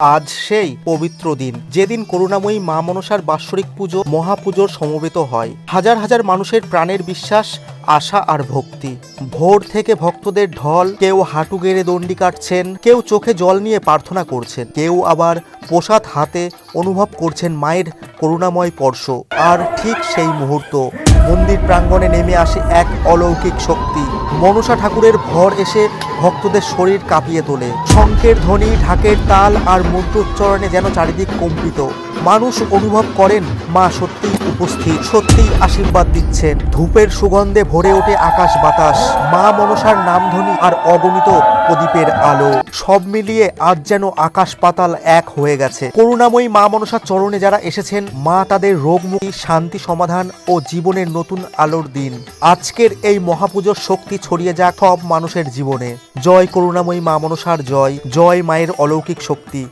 আজ সেই পবিত্র দিন। যেদিন করুণাময়ী মা মনসার বাৎসরিক পুজো, মহাপুজোর সমবেত হয়। হাজার হাজার মানুষের প্রাণের বিশ্বাস, আশা আর ভক্তি। ভোর থেকে ভক্তদের ঢল, কেউ হাঁটু গেড়ে দণ্ডি কাটছেন, কেউ চোখে জল নিয়ে প্রার্থনা করছেন, কেউ আবার প্রসাদ হাতে অনুভব করছেন মায়ের করুণাময় স্পর্শ। আর ঠিক সেই মুহূর্ত মন্দির প্রাঙ্গণে নেমে আসে এক অলৌকিক শক্তি। মনসা ঠাকুরের ভর এসে ভক্তদের শরীর কাঁপিয়ে তোলে। শঙ্কের ধ্বনি, ঢাকের তাল আর মন্ত্রোচ্চারণে যেন চারিদিক কম্পিত। মানুষ অনুভব করেন, মা সত্যিই উপস্থিত, সত্যিই আশীর্বাদ দিচ্ছেন। ধূপের সুগন্ধে ভরে ওঠে আকাশ বাতাস। মা মনসার নামধ্বনি আর অগণিত প্রদীপের আলো। সব মিলিয়ে আজ যেন আকাশ পাতাল এক হয়ে গেছে। করুণাময়ী মা মনসার চরণে যারা এসেছেন, মা তাদের রোগমুক্তি, শান্তি, সমাধান ও জীবনের নতুন আলোর দিন। আজকের এই মহাপুজোর শক্তি ছড়িয়ে যাক সব মানুষের জীবনে। জয় করুণাময়ী মা মনসার জয়। জয় মায়ের অলৌকিক শক্তি।